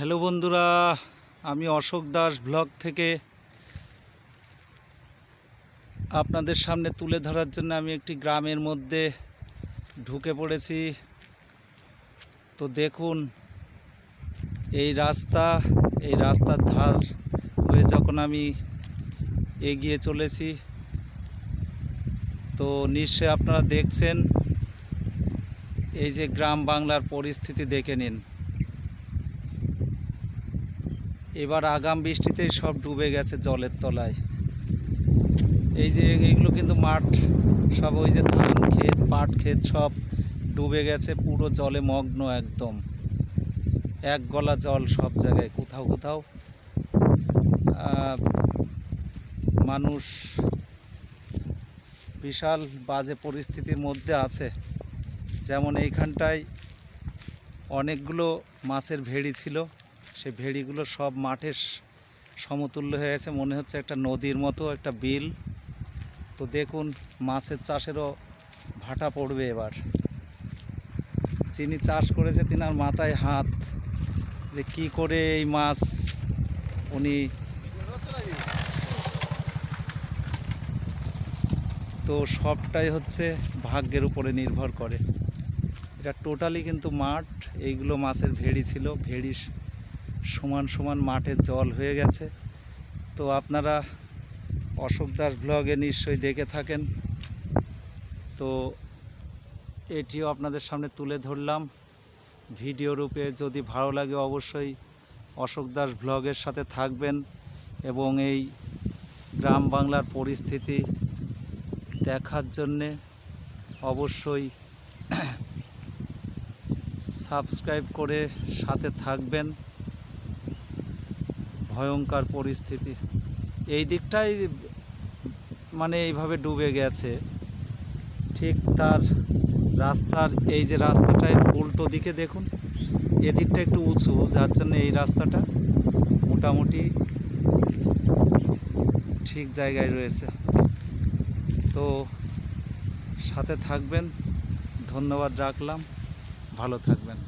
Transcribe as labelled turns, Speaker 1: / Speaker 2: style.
Speaker 1: Hello বন্ধুরা, আমি Ashok Das blog থেকে আপনাদের সামনে তুলে ধরার জন্য আমি একটি গ্রামের মধ্যে ঢুকে পড়েছি। তো দেখুন, এই রাস্তা, এই রাস্তার ধার হয়ে যখন আমি এগিয়ে চলেছি, তো নিশ্চয়ই আপনারা দেখছেন, এই যে গ্রাম বাংলার পরিস্থিতি দেখে নিন। এবার আগাম বৃষ্টিতেই সব ডুবে গেছে জলের তলায়। এই যে এগুলো কিন্তু মাঠ, সব ওই যে ধান ক্ষেত, পাট ক্ষেত সব ডুবে গেছে, পুরো জলে মগ্ন একদম। এক গলা জল সব জায়গায়, কোথাও কোথাও। মানুষ বিশাল বাজে পরিস্থিতির মধ্যে আছে। যেমন এইখানটায় অনেকগুলো মাছের ভেড়ি ছিল। সেই ভেড়িগুলো সব মাঠের সমতুল্য হয়ে গেছে। মনে হচ্ছে একটা নদীর মতো, একটা বিল। তো দেখুন, মাছের চাষেরও ভাটা পড়বে এবার। যিনি চাষ করেছে, তিনার মাথায় হাত। যে কি করে এই মাছ উনি তো সবটাই হচ্ছে ভাগ্যের উপরে নির্ভর করে। এটা টোটালি কিন্তু মাঠ। এইগুলো মাছের ভেড়ি ছিল। ভেড়ি স- সমান সমান মাঠের জল হয়ে গেছে। তো আপনারা অশোক দাস ব্লগে নিশ্চয়ই দেখে থাকেন। তো এটিও আপনাদের সামনে তুলে ধরলাম। ভিডিও রূপে যদি ভালো লাগে অবশ্যই অশোক দাস ব্লগের সাথে থাকবেন এবং এই গ্রাম বাংলার পরিস্থিতি দেখার জন্যে অবশ্যই সাবস্ক্রাইব করে সাথে থাকবেন। ভয়ঙ্কর পরিস্থিতি। এই দিকটাই মানে এইভাবে ডুবে গেছে। ঠিক তার রাস্তার, এই যে রাস্তাটায় উল্টো দিকে দেখুন, এদিকটা একটু উঁচু, যার জন্য এই রাস্তাটা মোটামুটি ঠিক জায়গায় রয়েছে। তো সাথে থাকবেন, ধন্যবাদ রাখলাম, ভালো থাকবেন।